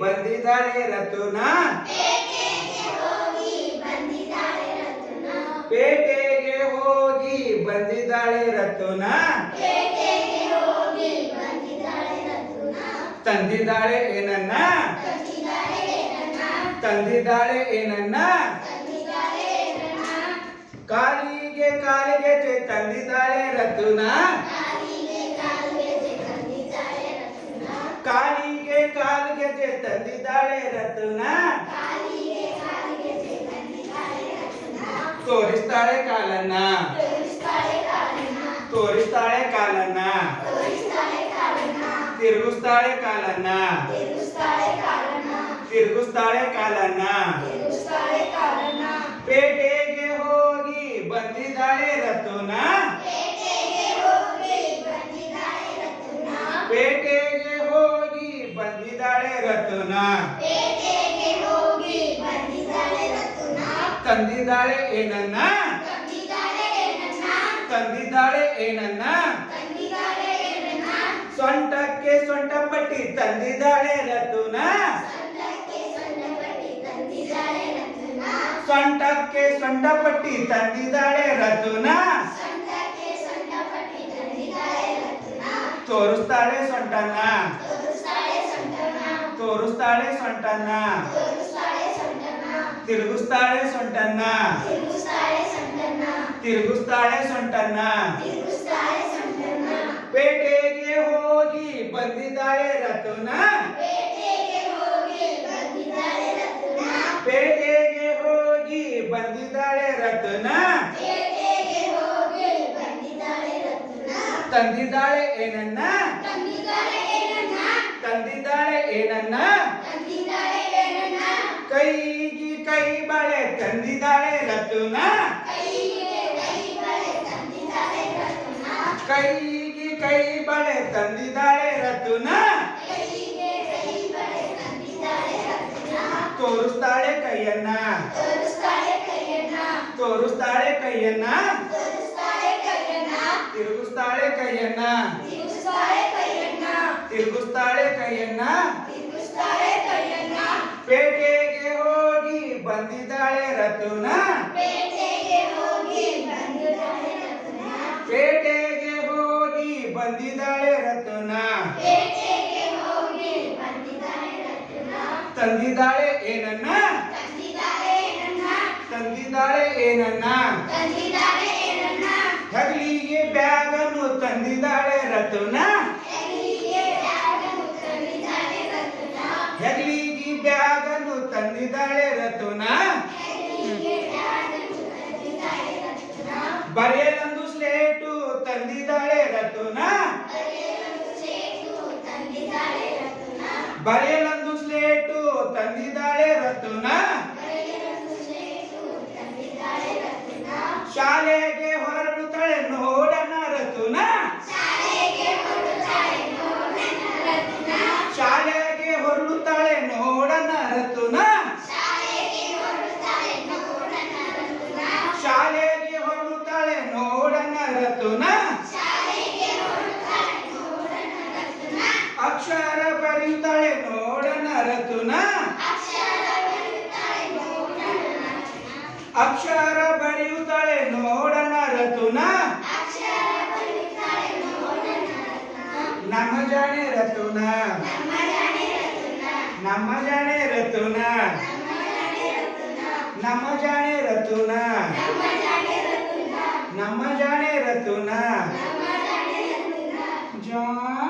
ಬಂದಿದ್ದಾಳೆ ರತುನ ಪೇಟೆಗೆ ಹೋಗಿ ಬಂದಿದ್ದಾಳೆ ರತುನ ತಂದಿದ್ದಾಳೆ ಏನನ್ನ ತಂದಿದ್ದಾಳೆ ಏನನ್ನ ಕಾಲಿಗೆ ಕಾಲಿಗೆ ಜೆ ತಂದಿದ್ದಾಳೆ ರತುನ ಕಾಲಿಗೆ ಜೆ ತಂದಿದ್ದಾಳೆ ರತುನ ತೋರಿಸ್ತಾಳೆ ಕಾಲನ್ನ ತೋರಿಸ್ತಾಳೆ ಕಾಲನ್ನ ತಿರುಗಿಸ್ತಾಳೆ ಕಾಲನ್ನ ತಿರುಗಿಸ್ತಾಳೆ ಕಾಲನ್ನ ಪೇಟೆಗೆ ಹೋಗಿ ಬಂದಿದ್ದಾಳೆ ರತುನ ರತುನ ತಂದಿದ್ದಾಳೆ ಏನನ್ನ? ತಂದಿದ್ದಾಳೆ ಏನನ್ನ? ಸೊಂಟಕ್ಕೆ ಸೊಂಟ ಪಟ್ಟಿ ತಂದಿದ್ದಾಳೆ ರತುನ ಸೊಂಟಕ್ಕೆ ಸೊಂಟ ಪಟ್ಟಿ ತಂದಿದ್ದಾಳೆ ರತುನ ತೋರಿಸ್ತಾಳೆ ಸೊಂಟನ್ನ. ತೋರಿಸ್ತಾಳೆ ಸೊಂಟನ್ನ. ತಿರುಗಿಸ್ತಾಳೆ ಸೊಂಟನ್ನ. ತಿರುಗಿಸ್ತಾಳೆ ಸೊಂಟನ್ನ. ಪೇಟೆಗೆ ಹೋಗಿ ಬಂದಿದ್ದಾಳೆ ರತುನ. ಪೇಟೆಗೆ ಹೋಗಿ ಬಂದಿದ್ದಾಳೆ ರತುನ. ತಂದಿದ್ದಾಳೆ ಏನನ್ನ. ಏನನ್ನ? ಕೈಗೆ ಕೈ ಬಳೆ ತಂದಿದ್ದಾಳೆ ರತುನ. ಕೈಗೆ ಕೈ ಬಳೆ ತಂದಿದ್ದಾಳೆ ರತುನ. ತೋರಿಸ್ತಾಳೆ ಕೈಯನ್ನ. ತೋರಿಸ್ತಾಳೆ ಕೈಯನ್ನ. ತಿರುಗಿಸ್ತಾಳೆ ಕೈಯನ್ನ. ತಿರುಗಿಸ್ತಾಳೆ ಕೈಯನ್ನ. ಬಂದಿದ್ದಾಳೆ ರತುನ ತಂದಿದ್ದಾಳೆ ಏನನ್ನ ತಂದಿದ್ದಾಳೆ ಏನನ್ನ ಹಗಲಿಗೆ ಬ್ಯಾಗನ್ನು ತಂದಿದ್ದಾಳೆ ರತುನ ಹೆಗಲಿಗೆ ಬ್ಯಾಗನ್ನು ತಂದಿದ್ದಾಳೆ ರತುನ ಬರೆಯಲೊಂದು ಸ್ಲೇಟು ತಂದಿದ್ದಾಳೆ ರತುನ. ಶಾಲೆಗೆ ಹೊರಡುತ್ತಾಳೆ ನೋಡಣ ರತುನ. ಶಾಲೆಗೆ ಹೊರಡುತ್ತಾಳೆ ನೋಡಣ ರತುನ. ಶಾಲೆಗೆ ಹೊರಡುತ್ತಾಳೆ ನೋಡಣ ರತುನ. ಅಕ್ಷರ ನೋಡಣ ರತುನ ಅಕ್ಷರ ಬರೆಯುತ್ತಾಳೆ ನೋಡಣ ರತುನ ನಮ್ಮ ಜಾಣೆ ರತುನ ನಮ್ಮ ಜಾಣೆ ರತುನ ನಮ್ಮ ಜಾಣೆ ರತುನ ನಮ್ಮ ಜಾಣೆ ರತುನ ಜಾಣ